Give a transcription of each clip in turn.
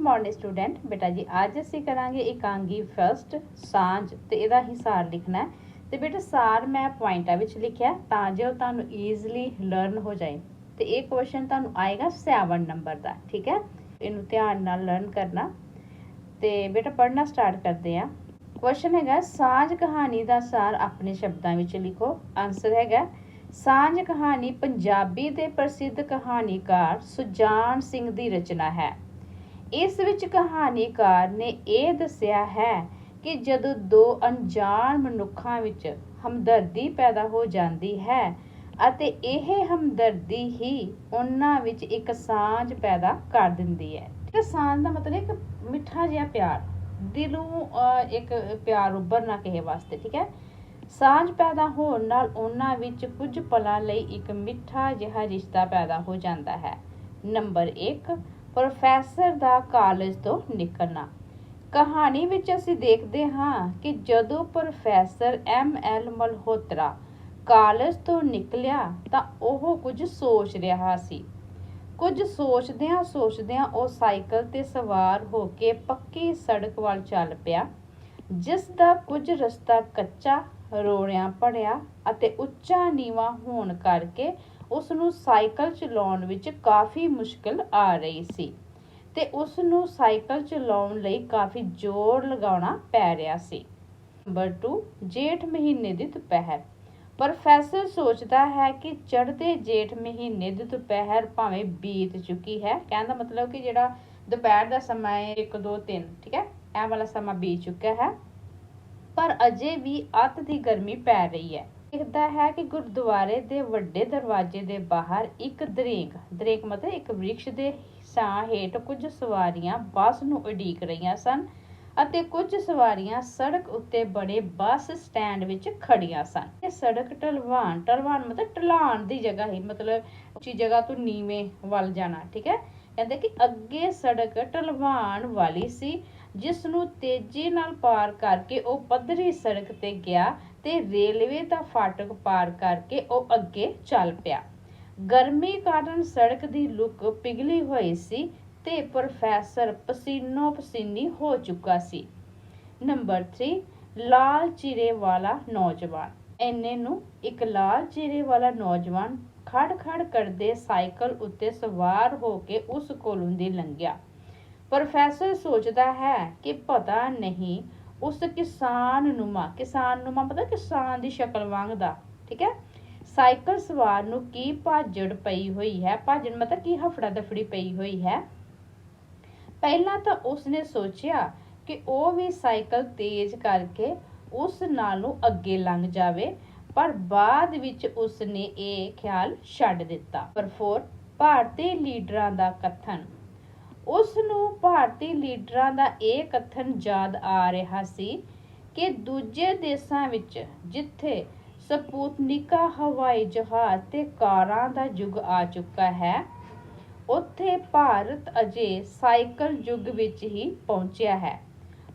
Good morning student ਬੇਟਾ ਜੀ, ਅੱਜ ਅਸੀਂ ਕਰਾਂਗੇ ਇਕਾਂਗੀ ਫਸਟ ਸਾਂਝ, ਤੇ ਇਹਦਾ ਹਿਸਾਰ ਲਿਖਣਾ ਹੈ। ਤੇ ਬੇਟਾ, ਸਾਰ ਮੈਂ ਪੁਆਇੰਟਾਂ ਵਿੱਚ ਲਿਖਿਆ ਤਾਂ ਜੋ ਤੁਹਾਨੂੰ ਈਜ਼ੀਲੀ ਲਰਨ ਹੋ ਜਾਏ। ਤੇ ਇਹ ਕੁਐਸਚਨ ਤੁਹਾਨੂੰ ਆਏਗਾ 7 ਨੰਬਰ ਦਾ, ਠੀਕ ਹੈ? ਇਹਨੂੰ ਧਿਆਨ ਨਾਲ ਲਰਨ ਕਰਨਾ। ਤੇ ਬੇਟਾ, ਪੜ੍ਹਨਾ ਸਟਾਰਟ ਕਰਦੇ ਆ ਕੁਐਸਚਨ ਹੈਗਾ, ਸਾਂਝ ਕਹਾਣੀ ਦਾ ਸਾਰ ਆਪਣੇ ਸ਼ਬਦਾਂ ਵਿੱਚ ਲਿਖੋ। ਆਨਸਰ ਹੈਗਾ, ਸਾਂਝ ਕਹਾਣੀ ਪੰਜਾਬੀ ਦੇ ਪ੍ਰਸਿੱਧ ਕਹਾਣੀਕਾਰ ਸੁਜਾਨ ਸਿੰਘ ਦੀ ਰਚਨਾ ਹੈ। ਇਸ ਵਿੱਚ ਕਹਾਣੀਕਾਰ ਨੇ ਇਹ ਦੱਸਿਆ ਹੈ ਕਿ ਜਦੋਂ ਦੋ ਅਣਜਾਣ ਮਨੁੱਖਾਂ ਵਿੱਚ ਹਮਦਰਦੀ ਪੈਦਾ ਹੋ ਜਾਂਦੀ ਹੈ ਅਤੇ ਇਹ ਹਮਦਰਦੀ ਹੀ ਉਹਨਾਂ ਵਿੱਚ ਇੱਕ ਸਾਂਝ ਪੈਦਾ ਕਰ ਦਿੰਦੀ ਹੈ। ਤੇ ਸਾਂਝ ਦਾ ਮਤਲਬ ਇੱਕ ਮਿੱਠਾ ਜਿਹਾ ਪਿਆਰ ਦਿਲੋਂ ਅਹ, ਇੱਕ ਪਿਆਰ ਉੱਭਰਨਾ ਕਿਸੇ ਵਾਸਤੇ ਠੀਕ ਹੈ? ਸਾਂਝ ਪੈਦਾ ਹੋਣ ਨਾਲ ਉਹਨਾਂ ਵਿੱਚ ਕੁਝ ਪਲਾਂ ਲਈ ਇੱਕ ਮਿੱਠਾ ਜਿਹਾ ਰਿਸ਼ਤਾ ਪੈਦਾ ਹੋ ਜਾਂਦਾ ਹੈ। ਨੰਬਰ 1 ਪ੍ਰੋਫੈਸਰ ਦਾ ਕਾਲਜ ਤੋਂ ਨਿਕਲਣਾ। ਕਹਾਣੀ ਵਿੱਚ ਅਸੀਂ ਦੇਖਦੇ ਹਾਂ ਕਿ ਜਦੋਂ professor M L Malhotra college ਤੋਂ ਨਿਕਲਿਆ ਤਾਂ ਉਹ ਕੁਝ ਸੋਚ ਰਿਹਾ ਸੀ। ਕੁਝ ਸੋਚਦਿਆਂ ਸੋਚਦਿਆਂ ਉਹ ਸਾਈਕਲ ਤੇ ਸਵਾਰ ਹੋ ਕੇ ਪੱਕੀ ਸੜਕ ਵੱਲ ਚੱਲ ਪਿਆ, ਜਿਸ ਦਾ ਕੁਝ ਰਸਤਾ ਕੱਚਾ, ਰੋੜਿਆਂ ਭੜਿਆ ਅਤੇ ਉੱਚਾ ਨੀਵਾਂ ਹੋਣ ਕਰਕੇ ਉਸ ਨੂੰ ਸਾਈਕਲ ਚਲਾਉਣ ਵਿੱਚ ਕਾਫੀ ਮੁਸ਼ਕਲ ਆ ਰਹੀ ਸੀ ਤੇ ਉਸ ਨੂੰ ਸਾਈਕਲ ਚਲਾਉਣ ਲਈ ਕਾਫੀ ਜ਼ੋਰ ਲਗਾਉਣਾ ਪੈ ਰਿਹਾ ਸੀ। ਨੰਬਰ 2 ਜੇਠ ਮਹੀਨੇ ਦੀ ਦੁਪਹਿਰ। ਪ੍ਰੋਫੈਸਰ ਸੋਚਦਾ ਹੈ ਕਿ ਚੜ੍ਹਦੇ ਜੇਠ ਮਹੀਨੇ ਦੀ ਦੁਪਹਿਰ ਭਾਵੇਂ ਬੀਤ ਚੁੱਕੀ ਹੈ। ਕਹਿਣ ਦਾ ਮਤਲਬ ਕਿ ਜਿਹੜਾ ਦੁਪਹਿਰ ਦਾ ਸਮਾਂ ਹੈ 1 2 3 ਠੀਕ ਹੈ? ਇਹ ਵਾਲਾ ਸਮਾਂ ਬੀਤ ਚੁੱਕਾ ਹੈ। ਪਰ ਅਜੇ ਵੀ ਅੱਤ ਦੀ ਗਰਮੀ ਪੈ ਰਹੀ ਹੈ। ਦਿਖਦਾ ਹੈ ਕਿ ਗੁਰਦੁਆਰੇ ਦੇ ਵੱਡੇ ਦਰਵਾਜ਼ੇ ਦੇ ਬਾਹਰ ਇੱਕ ਦਰੇਕ ਦਰੇਕ ਮਤਲਬ ਇੱਕ ਵ੍ਰਿਕਸ਼ ਦੇ ਛਾਂ ਹੇਠ ਕੁਝ ਸਵਾਰੀਆਂ ਬੱਸ ਨੂੰ ਉਡੀਕ ਰਹੀਆਂ ਸਨ ਅਤੇ ਕੁਝ ਸਵਾਰੀਆਂ ਸੜਕ ਉੱਤੇ ਬੜੇ ਬੱਸ ਸਟੈਂਡ ਵਿੱਚ ਖੜੀਆਂ ਸਨ। ਇਹ ਸੜਕ ਢਲਵਾਨ ਢਲਵਾਨ ਮਤਲਬ ਢਲਾਣ ਦੀ ਜਗ੍ਹਾ ਹੀ ਮਤਲਬ ਉੱਚੀ ਜਗ੍ਹਾ ਤੋਂ ਨੀਵੇਂ ਵੱਲ ਜਾਣਾ, ਠੀਕ ਹੈ? ਕਹਿੰਦੇ ਕਿ ਅੱਗੇ ਸੜਕ ਢਲਵਾਨ ਵਾਲੀ ਸੀ ਜਿਸ ਨੂੰ ਤੇਜ਼ੀ ਨਾਲ ਪਾਰ ਕਰਕੇ ਉਹ ਪੱਧਰੀ ਸੜਕ ਤੇ ਗਿਆ ਤੇ ਰੇਲਵੇ ਦਾ ਫਾਟਕ ਪਾਰ ਕਰਕੇ ਉਹ ਅੱਗੇ ਚੱਲ ਪਿਆ। ਗਰਮੀ ਕਾਰਨ ਸੜਕ ਦੀ ਲੁੱਕ ਪਿਘਲੀ ਹੋਈ ਸੀ ਤੇ ਪ੍ਰੋਫੈਸਰ ਪਸੀਨੋ ਪਸੀਨੀ ਹੋ ਚੁੱਕਾ ਸੀ। ਨੰਬਰ 3 ਲਾਲ ਚਿਰੇ ਵਾਲਾ ਨੌਜਵਾਨ। ਐਨੇ ਨੂੰ ਇੱਕ ਲਾਲ ਚਿਰੇ ਵਾਲਾ ਨੌਜਵਾਨ ਖੜ ਖੜ ਕਰਦੇ ਸਾਈਕਲ ਉੱਤੇ ਸਵਾਰ ਹੋ ਕੇ ਉਸ ਕੋਲੋਂ ਦੀ ਲੰਘਿਆ। ਪ੍ਰੋਫੈਸਰ ਸੋਚਦਾ ਹੈ ਕਿ ਪਤਾ ਨਹੀਂ ਉਸ ਕਿਸਾਨ ਨੂੰਮਾ ਕਿਸਾਨ ਨੂੰਮਾ ਪਤਾ ਕਿਸਾਨ ਦੀ ਸ਼ਕਲ ਵਾਂਗਦਾ, ਠੀਕ ਹੈ? ਸਾਈਕਲ ਸਵਾਰ ਨੂੰ ਕੀ ਭਾਜੜ ਪਈ ਹੋਈ ਹੈ? ਭਾਜੜ ਮਤਲਬ ਕੀ ਹਫੜਾ ਦਫੜੀ ਪਈ ਹੋਈ ਹੈ? ਪਹਿਲਾਂ ਤਾਂ ਉਸਨੇ ਸੋਚਿਆ ਕਿ ਉਹ ਵੀ ਸਾਈਕਲ ਤੇਜ਼ ਕਰਕੇ ਉਸ ਨਾਲੋਂ ਅੱਗੇ ਲੰਘ ਜਾਵੇ, ਪਰ ਬਾਅਦ ਵਿੱਚ ਉਸਨੇ ਇਹ ਖਿਆਲ ਛੱਡ ਦਿੱਤਾ। ਪਰ 4 ਭਾਰਤੀ ਲੀਡਰਾਂ ਦਾ ਕਥਨ। ਉਸ ਨੂੰ ਭਾਰਤੀ ਲੀਡਰਾਂ ਦਾ ਇਹ ਕਥਨ ਯਾਦ ਆ ਰਿਹਾ ਸੀ ਕਿ ਦੂਜੇ ਦੇਸ਼ਾਂ ਵਿੱਚ ਜਿੱਥੇ ਸਪੂਤਨਿਕਾ ਹਵਾਈ ਜਹਾਜ਼ ਤੇ ਕਾਰਾਂ ਦਾ ਯੁੱਗ ਆ ਚੁੱਕਾ ਹੈ, ਉੱਥੇ ਭਾਰਤ ਅਜੇ ਸਾਈਕਲ ਯੁੱਗ ਵਿੱਚ ਹੀ ਪਹੁੰਚਿਆ ਹੈ।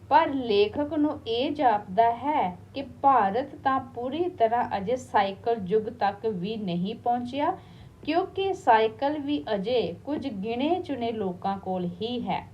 ਪਰ ਲੇਖਕ ਨੂੰ ਇਹ ਜਾਪਦਾ ਹੈ ਕਿ ਭਾਰਤ ਤਾਂ ਪੂਰੀ ਤਰ੍ਹਾਂ ਅਜੇ ਸਾਈਕਲ ਯੁੱਗ ਤੱਕ ਵੀ ਨਹੀਂ ਪਹੁੰਚਿਆ ਕਿਉਂਕਿ ਸਾਈਕਲ ਵੀ ਅਜੇ ਕੁਝ ਗਿਣੇ ਚੁਣੇ ਲੋਕਾਂ ਕੋਲ ਹੀ ਹੈ।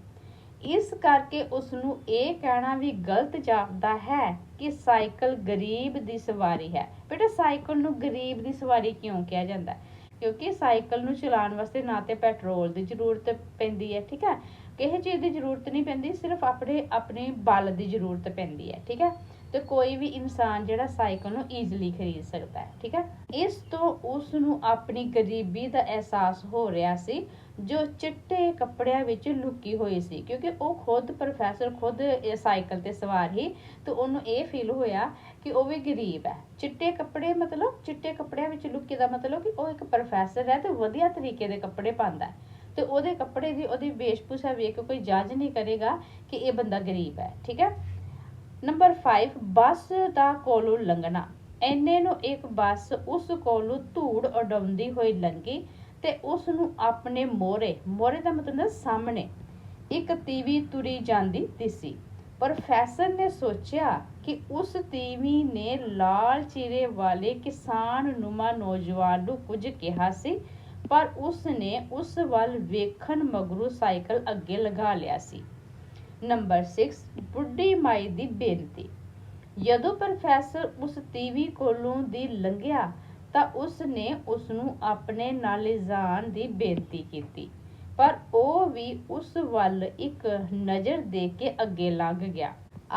ਇਸ ਕਰਕੇ ਉਸ ਨੂੰ ਇਹ ਕਹਿਣਾ ਵੀ ਗਲਤ ਜਾਪਦਾ ਹੈ ਕਿ ਸਾਈਕਲ ਗਰੀਬ ਦੀ ਸਵਾਰੀ ਹੈ। ਬੇਟਾ, ਸਾਈਕਲ ਨੂੰ ਗਰੀਬ ਦੀ ਸਵਾਰੀ ਕਿਉਂ ਕਿਹਾ ਜਾਂਦਾ? ਕਿਉਂਕਿ ਸਾਈਕਲ ਨੂੰ ਚਲਾਉਣ ਵਾਸਤੇ ਨਾ ਤੇ ਪੈਟਰੋਲ ਦੀ ਜ਼ਰੂਰਤ ਪੈਂਦੀ ਹੈ, ਠੀਕ ਹੈ? ਕਿਸੇ ਚੀਜ਼ ਦੀ ਜ਼ਰੂਰਤ ਨਹੀਂ ਪੈਂਦੀ, ਸਿਰਫ ਆਪਣੇ ਆਪਣੇ ਬਲ ਦੀ ਜ਼ਰੂਰਤ ਪੈਂਦੀ ਹੈ, ਠੀਕ ਹੈ? ਤੇ ਕੋਈ ਵੀ ਇਨਸਾਨ ਜਿਹੜਾ ਸਾਈਕਲ ਨੂੰ ਈਜ਼ੀਲੀ ਖਰੀਦ ਸਕਦਾ ਹੈ, ਠੀਕ ਹੈ? ਇਸ ਤੋਂ ਉਸ ਨੂੰ ਆਪਣੀ ਗਰੀਬੀ ਦਾ ਅਹਿਸਾਸ ਹੋ ਰਿਹਾ ਸੀ, ਜੋ ਚਿੱਟੇ ਕੱਪੜਿਆਂ ਵਿੱਚ ਲੁਕੀ ਹੋਈ ਸੀ, ਕਿਉਂਕਿ ਉਹ ਖੁਦ ਪ੍ਰੋਫੈਸਰ ਖੁਦ ਸਾਈਕਲ ਤੇ ਸਵਾਰ ਹੀ ਤੇ ਉਹਨੂੰ ਇਹ ਫੀਲ ਹੋਇਆ ਕਿ ਉਹ ਵੀ ਗਰੀਬ ਹੈ। ਚਿੱਟੇ ਕੱਪੜੇ ਮਤਲਬ ਚਿੱਟੇ ਕੱਪੜਿਆਂ ਵਿੱਚ ਲੁਕੀ ਦਾ ਮਤਲਬ ਕਿ ਉਹ ਇੱਕ ਪ੍ਰੋਫੈਸਰ ਹੈ ਤੇ ਵਧੀਆ ਤਰੀਕੇ ਦੇ ਕੱਪੜੇ ਪਾਉਂਦਾ ਹੈ। ਤੇ ਉਹਦੇ ਕੱਪੜੇ ਦੀ ਉਹਦੀ ਵੇਸ਼ਭੂਸ਼ਾ ਵੇਖ ਕੇ ਕੋਈ ਜੱਜ ਨਹੀਂ ਕਰੇਗਾ ਕਿ ਇਹ ਬੰਦਾ ਗਰੀਬ ਹੈ, ਠੀਕ ਹੈ? ਨੰਬਰ 5 ਬੱਸ ਦਾ ਕੋਲੋਂ ਲੰਘਣਾ। ਐਨੇ ਨੂੰ ਇੱਕ ਬੱਸ ਉਸ ਕੋਲੋਂ ਧੂੜ ਉਡਾਉਂਦੀ ਹੋਈ ਲੰਘੀ ਤੇ ਉਸ ਨੂੰ ਆਪਣੇ ਮੋਹਰੇ ਮੋਹਰੇ ਦਾ ਮਤਲਬ ਸਾਹਮਣੇ, ਇੱਕ ਤੀਵੀ ਤੁਰੀ ਜਾਂਦੀ ਦਿਸੀ। ਪ੍ਰੋਫੈਸਰ ਨੇ ਸੋਚਿਆ ਕਿ ਉਸ ਤੀਵੀ ਨੇ ਲਾਲ ਚਿਹਰੇ ਵਾਲੇ ਕਿਸਾਨ ਨੁਮਾ ਨੌਜਵਾਨ ਨੂੰ ਕੁਝ ਕਿਹਾ ਸੀ, ਪਰ ਉਸ ਨੇ ਉਸ ਵੱਲ ਵੇਖਣ ਮਗਰੋਂ ਸਾਈਕਲ ਅੱਗੇ ਲਗਾ ਲਿਆ ਸੀ। ਨੰਬਰ 6 ਬੁੱਢੀ ਮਾਈ ਦੀ ਬੇਨਤੀ। ਜਦੋਂ ਪ੍ਰੋਫੈਸਰ ਉਸ ਤੀਵੀ ਕੋਲੋਂ ਦੀ ਲੰਘਿਆ ਤਾਂ ਉਸ ਨੇ ਉਸ ਨੂੰ ਆਪਣੇ ਨਾਲ ਲਿਜਾਣ ਦੀ ਬੇਨਤੀ ਕੀਤੀ। ਪਰ ਉਹ ਵੀ ਉਸ ਵੱਲ ਇੱਕ ਨਜ਼ਰ ਦੇ ਕੇ ਅੱਗੇ ਲੰਘ ਗਿਆ।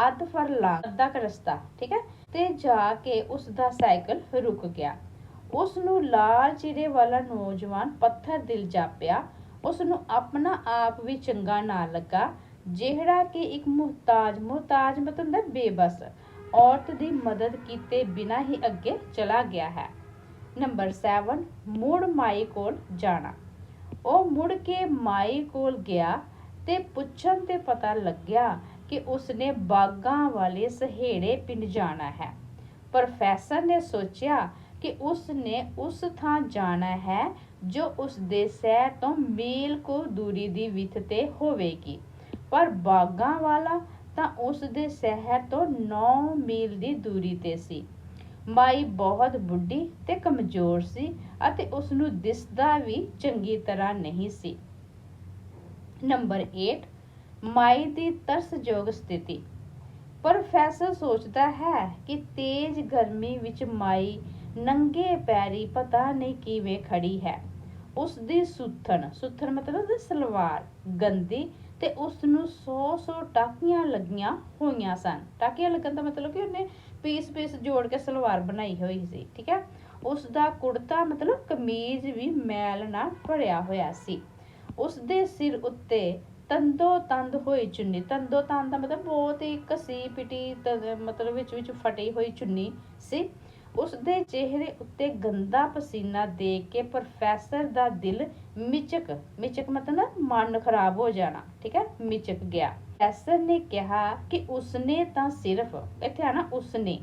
ਅੱਧ ਫਰਲਾਂਗ ਅੱਧਾ ਰਸਤਾ, ਠੀਕ ਹੈ? ਤੇ ਜਾ ਕੇ ਉਸ ਦਾ ਸਾਈਕਲ ਰੁਕ ਗਿਆ। ਉਸ ਨੂੰ ਲਾਲ ਚਿਹਰੇ ਵਾਲਾ ਨੌਜਵਾਨ ਪੱਥਰ ਦਿਲ ਜਾਪਿਆ। ਉਸ ਨੂੰ ਆਪਣਾ ਆਪ ਵੀ ਚੰਗਾ ਨਾ ਲੱਗਾ। ਜਿਹੜਾ ਕਿ ਇੱਕ ਮੁਹਤਾਜ ਮੁਹਤਾਜ ਮਤਲਬ ਹੁੰਦਾ ਬੇਬਸ, ਔਰਤ ਦੀ ਮਦਦ ਕੀਤੇ ਬਿਨਾਂ ਹੀ ਅੱਗੇ ਚਲਾ ਗਿਆ ਹੈ। ਨੰਬਰ 7 ਮੁੜ ਮਾਈ ਕੋਲ ਜਾਣਾ। ਉਹ ਮੁੜ ਕੇ ਮਾਈ ਕੋਲ ਗਿਆ ਤੇ ਪੁੱਛਣ ਤੇ ਪਤਾ ਲੱਗਿਆ ਕਿ ਉਸਨੇ ਬਾਗਾਂ ਵਾਲੇ ਸਹੇੜੇ ਪਿੰਡ ਜਾਣਾ ਹੈ। ਪ੍ਰੋਫੈਸਰ ਨੇ ਸੋਚਿਆ ਕਿ ਉਸਨੇ ਉਸ ਥਾਂ ਜਾਣਾ ਹੈ ਜੋ ਉਸ ਦੇ ਸ਼ਹਿਰ ਤੋਂ ਮੀਲ ਕੋ ਦੂਰੀ ਦੀ ਵਿੱਥ ਤੇ ਹੋਵੇਗੀ। ਪਰ ਬਾਗਾਂ ਵਾਲਾ ਤਾਂ ਉਸ ਦੇ ਸ਼ਹਿਰ ਤੋਂ 9 ਮੀਲ ਦੀ ਦੂਰੀ ਤੇ ਸੀ। ਮਾਈ ਬਹੁਤ ਬੁੱਢੀ ਤੇ ਕਮਜ਼ੋਰ ਸੀ ਅਤੇ ਉਸ ਨੂੰ ਦਿਸਦਾ ਵੀ ਚੰਗੀ ਤਰ੍ਹਾਂ ਨਹੀਂ ਸੀ। ਨੰਬਰ 8 ਮਾਈ ਦੀ ਤਰਸਯੋਗ ਸਥਿਤੀ। ਪ੍ਰੋਫੈਸਰ ਸੋਚਦਾ ਹੈ ਕਿ ਤੇਜ਼ ਗਰਮੀ ਵਿੱਚ ਮਾਈ ਨੰਗੇ ਪੈਰੀ ਪਤਾ ਨਹੀਂ ਕਿਵੇਂ ਖੜੀ ਹੈ। ਉਸ ਦੀ ਸੁਥਣ, ਸੁੱਥਣ ਮਤਲਬ ਸਲਵਾਰ, ਗੰਦੀ ਤੇ ਉਸ ਨੂੰ 100-100 ਟਾਕੀਆਂ ਲੱਗੀਆਂ ਹੋਈਆਂ ਸਨ। ਟਾਕੀਆਂ ਲੱਗਣ ਦਾ ਮਤਲਬ ਕਿ ਉਹਨੇ ਪੀਸ ਪੀਸ ਜੋੜ ਕੇ ਸਲਵਾਰ ਬਣਾਈ ਹੋਈ ਸੀ, ਠੀਕ ਹੈ? ਉਸ ਦਾ ਕੁੜਤਾ ਮਤਲਬ ਕਮੀਜ਼ ਵੀ ਮੈਲ ਨਾਲ ਭਰਿਆ ਹੋਇਆ ਸੀ। ਉਸ ਦੇ ਸਿਰ ਉੱਤੇ ਤੰਦੋ ਤੰਦ ਹੋਈ ਚੁੰਨੀ ਤੰਦੋ ਤੰਦ ਦਾ ਮਤਲਬ ਬਹੁਤ ਹੀ ਕਸੀ ਪਿਟੀ ਮਤਲਬ ਵਿੱਚ ਵਿੱਚ ਫਟੀ ਹੋਈ ਚੁੰਨੀ ਸੀ। ਉਸ ਦੇ ਚਿਹਰੇ ਉੱਤੇ ਗੰਦਾ ਪਸੀਨਾ ਦੇਖ ਕੇ ਪ੍ਰੋਫੈਸਰ ਦਾ ਦਿਲ ਮਿਚਕ ਮਿਚਕ ਮਤਲਬ ਮਨ ਖਰਾਬ ਹੋ ਜਾਣਾ, ਠੀਕ ਹੈ, ਮਿਚਕ ਗਿਆ। ਪ੍ਰੋਫੈਸਰ ਨੇ ਕਿਹਾ ਕਿ ਉਸਨੇ ਤਾਂ ਸਿਰਫ, ਇੱਥੇ ਆਣਾ ਉਸਨੇ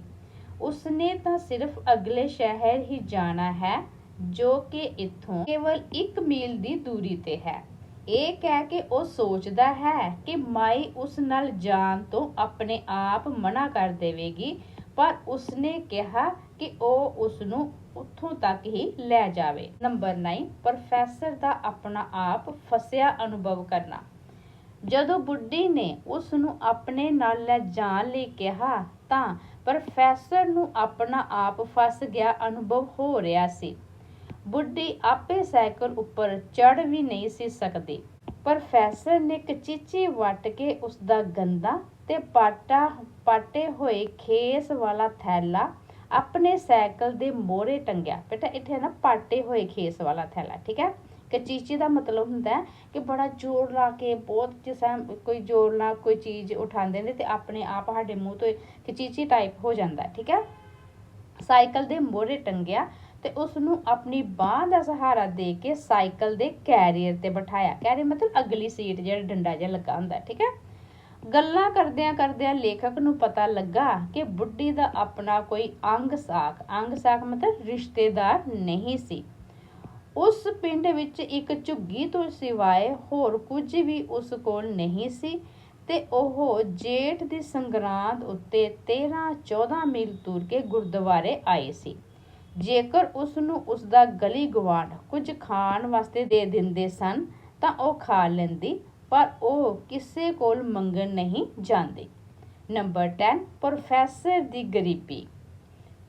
ਉਸਨੇ ਤਾਂ ਸਿਰਫ ਅਗਲੇ ਸ਼ਹਿਰ ਹੀ ਜਾਣਾ ਹੈ, ਜੋ ਕਿ ਇੱਥੋਂ ਕੇਵਲ 1 ਮੀਲ ਦੀ ਦੂਰੀ ਤੇ ਹੈ। ਇਹ ਕਹਿ ਕੇ ਉਹ ਸੋਚਦਾ ਹੈ ਕਿ ਮਾਈ ਉਸ ਨਾਲ ਜਾਣ ਤੋਂ ਆਪਣੇ ਆਪ ਮਨਾ ਕਰ ਦੇਵੇਗੀ, ਪਰ ਉਸਨੇ ਕਿਹਾ ਕਿ ਉਹ ਉਸ ਨੂੰ ਉੱਥੋਂ ਤੱਕ ਹੀ ਲੈ ਜਾਵੇ। ਨੰਬਰ 9 ਪ੍ਰੋਫੈਸਰ ਦਾ ਆਪਣਾ ਆਪ ਫਸਿਆ ਅਨੁਭਵ ਕਰਨਾ। ਜਦੋਂ ਬੁੱਢੀ ਨੇ ਉਸ ਨੂੰ ਆਪਣੇ ਨਾਲ ਲੈ ਜਾਣ ਲਈ ਕਿਹਾ, ਤਾਂ ਪ੍ਰੋਫੈਸਰ ਨੂੰ ਆਪਣਾ ਆਪ ਫਸ ਗਿਆ ਅਨੁਭਵ ਹੋ ਰਿਹਾ ਸੀ। ਬੁੱਢੀ ਆਪੇ ਸਾਈਕਲ ਉੱਪਰ ਚੜ ਵੀ ਨਹੀਂ ਸੀ ਸਕਦੀ। ਪ੍ਰੋਫੈਸਰ ਨੇ ਕਚੀਚੀ ਵੱਟ ਕੇ ਉਸ ਦਾ ਗੰਦਾ ਤੇ ਪਾਟਾ ਪਾਟੇ ਹੋਏ ਖੇਸ ਵਾਲਾ ਥੈਲਾ ਆਪਣੇ ਸਾਈਕਲ ਦੇ ਮੋਹਰੇ ਟੰਗਿਆ। ਬੇਟਾ, ਇੱਥੇ ਨਾ ਪਾਟੇ ਹੋਏ ਖੇਸ ਵਾਲਾ ਥੈਲਾ, ਠੀਕ ਹੈ? ਕਚੀਚੀ ਦਾ ਮਤਲਬ ਹੁੰਦਾ ਹੈ ਕਿ ਬੜਾ ਜ਼ੋਰ ਲਾ ਕੇ, ਬਹੁਤ ਜਿਸ ਕੋਈ ਜ਼ੋਰ ਨਾਲ ਕੋਈ ਚੀਜ਼ ਉਠਾਉਂਦੇ ਨੇ ਤੇ ਆਪਣੇ ਆਪ ਸਾਡੇ ਮੂੰਹ ਤੋਂ ਕਚੀਚੀ ਟਾਈਪ ਹੋ ਜਾਂਦਾ ਠੀਕ ਹੈ? ਸਾਈਕਲ ਦੇ ਮੋਹਰੇ ਟੰਗਿਆ ਤੇ ਉਸ ਨੂੰ ਆਪਣੀ ਬਾਹ ਦਾ ਸਹਾਰਾ ਦੇ ਕੇ ਸਾਈਕਲ ਦੇ ਕੈਰੀਅਰ ਤੇ ਬਿਠਾਇਆ। ਕੈਰੀਅਰ ਮਤਲਬ ਅਗਲੀ ਸੀਟ, ਜਿਹੜਾ ਡੰਡਾ ਜਿਹਾ ਲੱਗਾ ਹੁੰਦਾ ਠੀਕ ਹੈ? ਗੱਲਾਂ ਕਰਦਿਆਂ ਕਰਦਿਆਂ ਲੇਖਕ ਨੂੰ ਪਤਾ ਲੱਗਾ ਕਿ ਬੁੱਢੀ ਦਾ ਆਪਣਾ ਕੋਈ ਅੰਗ ਸਾਖ ਅੰਗ ਸਾਖ ਮਤਲਬ ਰਿਸ਼ਤੇਦਾਰ ਨਹੀਂ ਸੀ। ਉਸ ਪਿੰਡ ਵਿੱਚ ਇੱਕ ਝੁੱਗੀ ਤੋਂ ਸਿਵਾਏ ਹੋਰ ਕੁਝ ਵੀ ਉਸ ਕੋਲ ਨਹੀਂ ਸੀ ਤੇ ਉਹ ਜੇਠ ਦੀ ਸੰਗਰਾਂਦ ਉੱਤੇ 13-14 ਮੀਲ ਤੁਰ ਕੇ ਗੁਰਦੁਆਰੇ ਆਏ ਸੀ। ਜੇਕਰ ਉਸ ਨੂੰ ਉਸ ਦਾ ਗਲੀ ਗਵਾਂਢ ਕੁਝ ਖਾਣ ਵਾਸਤੇ ਦੇ ਦਿੰਦੇ ਸਨ, ਤਾਂ ਉਹ ਖਾ ਲੈਂਦੀ ਪਰ ਉਹ ਕਿਸੇ ਕੋਲ ਮੰਗਣ ਨਹੀਂ ਜਾਂਦੀ। ਨੰਬਰ 10 ਪ੍ਰੋਫੈਸਰ ਦੀ ਗਰੀਬੀ।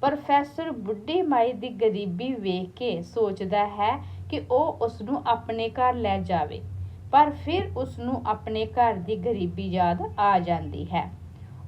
ਪ੍ਰੋਫੈਸਰ ਬੁੱਢੀ ਮਾਈ ਦੀ ਗਰੀਬੀ ਵੇਖ ਕੇ ਸੋਚਦਾ ਹੈ ਕਿ ਉਹ ਉਸ ਨੂੰ ਆਪਣੇ ਘਰ ਲੈ ਜਾਵੇ, ਪਰ ਫਿਰ ਉਸ ਨੂੰ ਆਪਣੇ ਘਰ ਦੀ ਗਰੀਬੀ ਯਾਦ ਆ ਜਾਂਦੀ ਹੈ।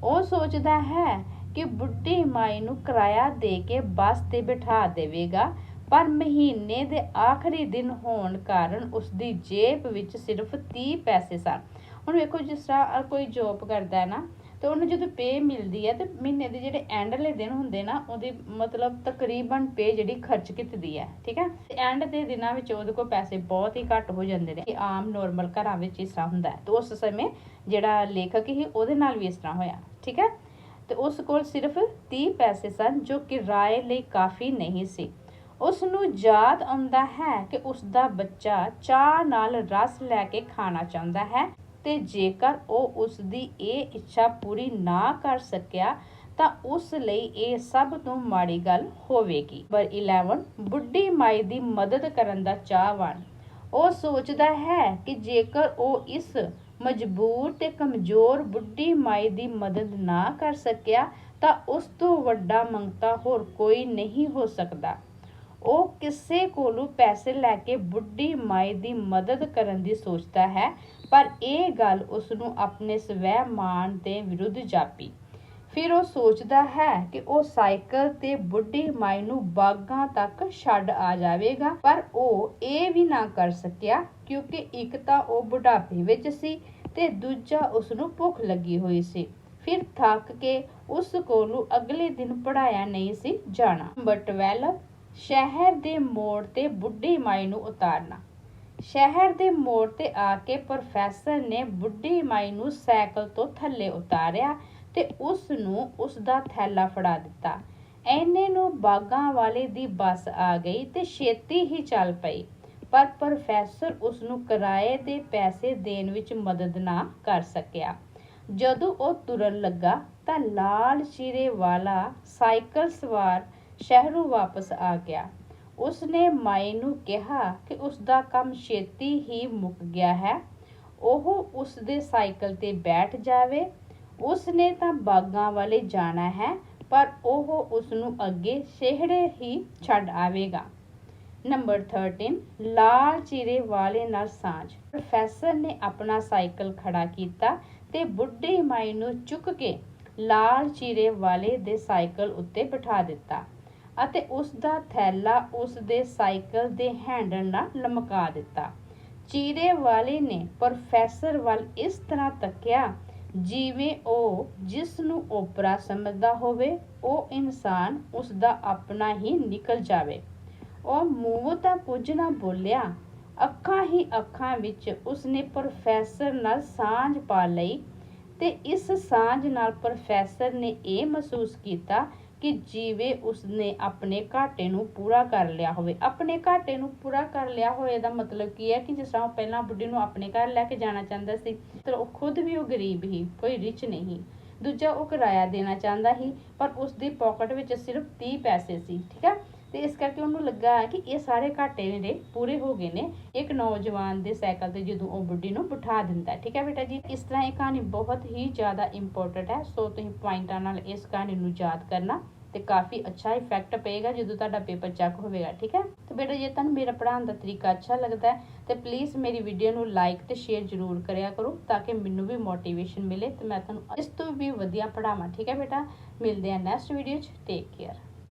ਉਹ ਸੋਚਦਾ ਹੈ ਕਿ ਬੁੱਢੀ ਮਾਈ ਨੂੰ ਕਿਰਾਇਆ ਦੇ ਕੇ ਬੱਸ ਤੇ ਬਿਠਾ ਦੇਵੇਗਾ ਪਰ ਮਹੀਨੇ ਦੇ ਆਖਰੀ ਦਿਨ ਹੋਣ ਕਾਰਨ ਉਸ ਦੀ ਜੇਬ ਵਿੱਚ ਸਿਰਫ 30 ਪੈਸੇ ਸਨ। ਹੁਣ ਵੇਖੋ ਜਿਸ ਤਰ੍ਹਾਂ ਕੋਈ ਜੋਬ ਕਰਦਾ ਹੈ ਨਾ, ਤੇ ਉਹਨੂੰ ਜਦੋਂ ਪੇ ਮਿਲਦੀ ਹੈ, ਤੇ ਮਹੀਨੇ ਦੇ ਜਿਹੜੇ ਐਂਡਲੇ ਦਿਨ ਹੁੰਦੇ ਨਾ, ਉਹਦੀ ਮਤਲਬ ਤਕਰੀਬਨ ਪੇ ਜਿਹੜੀ ਖਰਚ ਕੀਤੀ ਹੈ, ਠੀਕ ਹੈ? ਤੇ ਐਂਡ ਦੇ ਦਿਨਾਂ ਵਿੱਚ ਉਹਦੇ ਕੋਲ ਪੈਸੇ ਬਹੁਤ ਹੀ ਘੱਟ ਹੋ ਜਾਂਦੇ ਨੇ, ਇਹ ਆਮ ਨੋਰਮਲ ਘਰਾਂ ਵਿੱਚ ਇਸ ਤਰ੍ਹਾਂ ਹੁੰਦਾ ਹੈ। ਤੇ ਉਸ ਸਮੇਂ ਜਿਹੜਾ ਲੇਖਕ ਸੀ, ਉਹਦੇ ਨਾਲ ਵੀ ਇਸ ਤਰ੍ਹਾਂ ਹੋਇਆ, ਠੀਕ ਹੈ? ਤੇ ਉਸ ਕੋਲ ਸਿਰਫ 30 ਪੈਸੇ ਸਨ, ਜੋ ਕਿਰਾਏ ਲਈ ਕਾਫੀ ਨਹੀਂ ਸੀ। ਉਸ ਨੂੰ ਯਾਦ ਆਉਂਦਾ ਹੈ ਕਿ ਉਸ ਦਾ ਬੱਚਾ ਚਾਹ ਨਾਲ ਰਸ ਲੈ ਕੇ ਖਾਣਾ ਚਾਹੁੰਦਾ ਹੈ ਤੇ ਜੇਕਰ ਉਹ ਉਸ ਦੀ ਇਹ ਇੱਛਾ ਪੂਰੀ ਨਾ ਕਰ ਸਕਿਆ, ਤਾਂ ਉਸ ਲਈ ਇਹ ਸਭ ਤੋਂ ਮਾੜੀ ਗੱਲ ਹੋਵੇਗੀ। ਨੰਬਰ 11 ਬੁੱਢੀ ਮਾਈ ਦੀ ਮਦਦ ਕਰਨ ਦਾ ਚਾਹਵਾਨ। ਉਹ ਸੋਚਦਾ ਹੈ ਕਿ ਜੇਕਰ ਉਹ ਇਸ ਮਜਬੂਰ ਤੇ ਕਮਜ਼ੋਰ ਬੁੱਢੀ ਮਾਈ ਦੀ ਮਦਦ ਨਾ ਕਰ ਸਕਿਆ, ਤਾਂ ਉਸ ਤੋਂ ਵੱਡਾ ਮੰਗਤਾ ਹੋਰ ਕੋਈ ਨਹੀਂ ਹੋ ਸਕਦਾ। ਉਹ ਕਿਸੇ ਕੋਲੋਂ ਪੈਸੇ ਲੈ ਕੇ ਬੁੱਢੀ ਮਾਈ ਦੀ ਮਦਦ ਕਰਨ ਦੀ ਸੋਚਦਾ ਹੈ, ਪਰ ਇਹ ਗੱਲ ਉਸ ਨੂੰ ਆਪਣੇ ਸਵੈ ਮਾਣ ਦੇ ਵਿਰੁੱਧ ਜਾਪੀ। ਫਿਰ ਉਹ ਸੋਚਦਾ ਹੈ ਕਿ ਉਹ ਸਾਈਕਲ ਤੇ ਬੁੱਢੀ ਮਾਈ ਨੂੰ ਬਾਗਾਂ ਤੱਕ ਛੱਡ ਆ ਜਾਵੇਗਾ, ਪਰ ਉਹ ਇਹ ਵੀ ਨਾ ਕਰ ਸਕਿਆ ਕਿਉਂਕਿ ਇੱਕ ਤਾਂ ਉਹ ਬੁਢਾਪੇ ਵਿੱਚ ਸੀ ਤੇ ਦੂਜਾ ਉਸ ਨੂੰ ਭੁੱਖ ਲੱਗੀ ਹੋਈ ਸੀ। ਫਿਰ ਥੱਕ ਕੇ ਉਸ ਕੋਲੋਂ ਅਗਲੇ ਦਿਨ ਪੜਾਇਆ ਨਹੀਂ ਸੀ ਜਾਣਾ। ਨੰਬਰ 12 ਸ਼ਹਿਰ ਦੇ ਮੋੜ ਤੇ ਬੁੱਢੀ ਮਾਈ ਨੂੰ ਉਤਾਰਨਾ। ਸ਼ਹਿਰ ਦੇ ਮੋੜ ਤੇ ਆ ਕੇ ਪ੍ਰੋਫੈਸਰ ਨੇ ਬੁੱਢੀ ਮਾਈ ਨੂੰ ਸਾਈਕਲ ਤੋਂ ਥੱਲੇ ਉਤਾਰਿਆ ਤੇ ਉਸ ਨੂੰ ਉਸ ਦਾ ਥੈਲਾ ਫੜਾ ਦਿੱਤਾ। ਐਨੇ ਨੂੰ ਬਾਗਾਂ ਵਾਲੇ ਦੀ ਬੱਸ ਆ ਗਈ ਤੇ ਛੇਤੀ ਹੀ ਚੱਲ ਪਈ। ਪਰ ਪ੍ਰੋਫੈਸਰ ਉਸ ਨੂੰ ਕਿਰਾਏ ਦੇ ਪੈਸੇ ਦੇਣ ਵਿੱਚ ਮਦਦ ਨਾ ਕਰ ਸਕਿਆ। ਜਦੋਂ ਉਹ ਤੁਰਨ ਲੱਗਾ ਤਾਂ ਲਾਲ ਚੀਰੇ ਵਾਲਾ ਸਾਈਕਲ ਸਵਾਰ ਸ਼ਹਿਰੋਂ ਵਾਪਸ ਆ ਗਿਆ। ਉਸਨੇ ਮਾਈ ਨੂੰ ਕਿਹਾ ਕਿ ਉਸ ਦਾ ਕੰਮ ਛੇਤੀ ਹੀ ਮੁੱਕ ਗਿਆ ਹੈ। ਉਹ ਉਸ ਦੇ ਸਾਈਕਲ ਤੇ ਬੈਠ ਜਾਵੇ। ਉਸਨੇ ਤਾਂ ਬਾਗਾਂ ਵਾਲੇ ਜਾਣਾ ਹੈ, ਪਰ ਉਹ ਉਸ ਨੂੰ ਅੱਗੇ ਸ਼ਹਿੜੇ ਹੀ ਛੱਡ ਆਵੇਗਾ। ਨੰਬਰ 13 ਲਾਲ ਚੀਰੇ ਵਾਲੇ ਨਾਲ ਸਾਂਝ। ਪ੍ਰੋਫੈਸਰ ਨੇ ਆਪਣਾ ਸਾਈਕਲ ਖੜਾ ਕੀਤਾ ਤੇ ਬੁੱਢੀ ਮਾਈ ਨੂੰ ਚੁੱਕ ਕੇ ਲਾਲ ਚੀਰੇ ਵਾਲੇ ਦੇ ਸਾਈਕਲ ਉੱਤੇ ਬਿਠਾ ਦਿੱਤਾ। ਅਤੇ ਉਸ ਦਾ ਥੈਲਾ ਉਸ ਦੇ ਸਾਈਕਲ ਦੇ ਹੈਂਡਲ ਨਾਲ ਲਮਕਾ ਦਿੱਤਾ। ਚੀਰੇ ਵਾਲੇ ਨੇ ਪ੍ਰੋਫੈਸਰ ਵੱਲ ਇਸ ਤਰ੍ਹਾਂ ਤੱਕਿਆ, ਜਿਵੇਂ ਉਹ ਜਿਸ ਨੂੰ ਓਪਰਾ ਸਮਝਦਾ ਹੋਵੇ, ਉਹ ਇਨਸਾਨ ਉਸ ਦਾ ਆਪਣਾ ਹੀ ਨਿਕਲ ਜਾਵੇ। ਉਹ ਮੂੰਹ ਤਾਂ ਕੁਝ ਨਾ ਬੋਲਿਆ, ਅੱਖਾਂ ਹੀ ਅੱਖਾਂ ਵਿੱਚ ਉਸਨੇ ਪ੍ਰੋਫੈਸਰ ਨਾਲ ਸਾਂਝ ਪਾ ਲਈ ਤੇ ਇਸ ਸਾਂਝ ਨਾਲ ਪ੍ਰੋਫੈਸਰ ਨੇ ਇਹ ਮਹਿਸੂਸ ਕੀਤਾ ਕਿ ਜਿਵੇਂ ਉਸਨੇ ਆਪਣੇ ਘਾਟੇ ਨੂੰ ਪੂਰਾ ਕਰ ਲਿਆ ਹੋਵੇ। ਆਪਣੇ ਘਾਟੇ ਨੂੰ ਪੂਰਾ ਕਰ ਲਿਆ ਹੋਵੇ ਦਾ ਮਤਲਬ ਕੀ ਹੈ ਕਿ ਜਿਸ ਤਰ੍ਹਾਂ ਉਹ ਪਹਿਲਾਂ ਬੁੱਢੀ ਨੂੰ ਆਪਣੇ ਘਰ ਲੈ ਕੇ ਜਾਣਾ ਚਾਹੁੰਦਾ ਸੀ, ਤੇ ਉਹ ਖੁਦ ਵੀ ਉਹ ਗਰੀਬ ਹੀ, ਕੋਈ ਰਿਚ ਨਹੀਂ। ਦੂਜਾ ਉਹ ਕਿਰਾਇਆ ਦੇਣਾ ਚਾਹੁੰਦਾ ਸੀ ਪਰ ਉਸ ਦੀ ਪਾਕਟ ਵਿੱਚ ਸਿਰਫ 30 ਪੈਸੇ ਸੀ, ਠੀਕ ਹੈ? ਤੇ ਇਸ ਕਰਕੇ ਉਹਨੂੰ ਲੱਗਾ ਕਿ ਇਹ ਸਾਰੇ ਘਾਟੇ ਨੇ ਪੂਰੇ ਹੋ ਗਏ ਨੇ, ਇੱਕ ਨੌਜਵਾਨ ਦੇ ਸਾਈਕਲ ਤੇ ਜਦੋਂ ਉਹ ਬੁੱਢੀ ਨੂੰ ਬਿਠਾ ਦਿੰਦਾ ਠੀਕ ਹੈ ਬੇਟਾ ਜੀ? ਇਸ ਤਰ੍ਹਾਂ ਇਹ ਕਹਾਣੀ ਬਹੁਤ ਹੀ ਜ਼ਿਆਦਾ ਇੰਪੋਰਟੈਂਟ ਹੈ, ਸੋ ਤੁਸੀਂ ਪੁਆਇੰਟਾਂ ਨਾਲ ਇਸ ਕਹਾਣੀ ਨੂੰ ਯਾਦ ਕਰਨਾ। ਤੇ ਕਾਫੀ ਅੱਛਾ ਇਫੈਕਟ ਪਏਗਾ ਜਦੋਂ ਤੁਹਾਡਾ ਪੇਪਰ ਚੈੱਕ ਹੋਵੇਗਾ, ਠੀਕ ਹੈ? ਤੇ ਬੇਟਾ, ਜੇ ਤੁਹਾਨੂੰ ਮੇਰਾ ਪੜ੍ਹਾਉਣ ਦਾ ਤਰੀਕਾ ਅੱਛਾ ਲੱਗਦਾ ਹੈ, ਤੇ ਪਲੀਜ਼ ਮੇਰੀ ਵੀਡੀਓ ਨੂੰ ਲਾਈਕ ਤੇ ਸ਼ੇਅਰ ਜ਼ਰੂਰ ਕਰਿਆ ਕਰੋ ਤਾਂ ਕਿ ਮੈਨੂੰ ਵੀ ਮੋਟੀਵੇਸ਼ਨ ਮਿਲੇ ਤੇ ਮੈਂ ਤੁਹਾਨੂੰ ਇਸ ਤੋਂ ਵੀ ਵਧੀਆ ਪੜ੍ਹਾਵਾਂ, ਠੀਕ ਹੈ ਬੇਟਾ? ਮਿਲਦੇ ਹਾਂ ਨੈਕਸਟ ਵੀਡੀਓ 'ਚ ਟੇਕ ਕੇਅਰ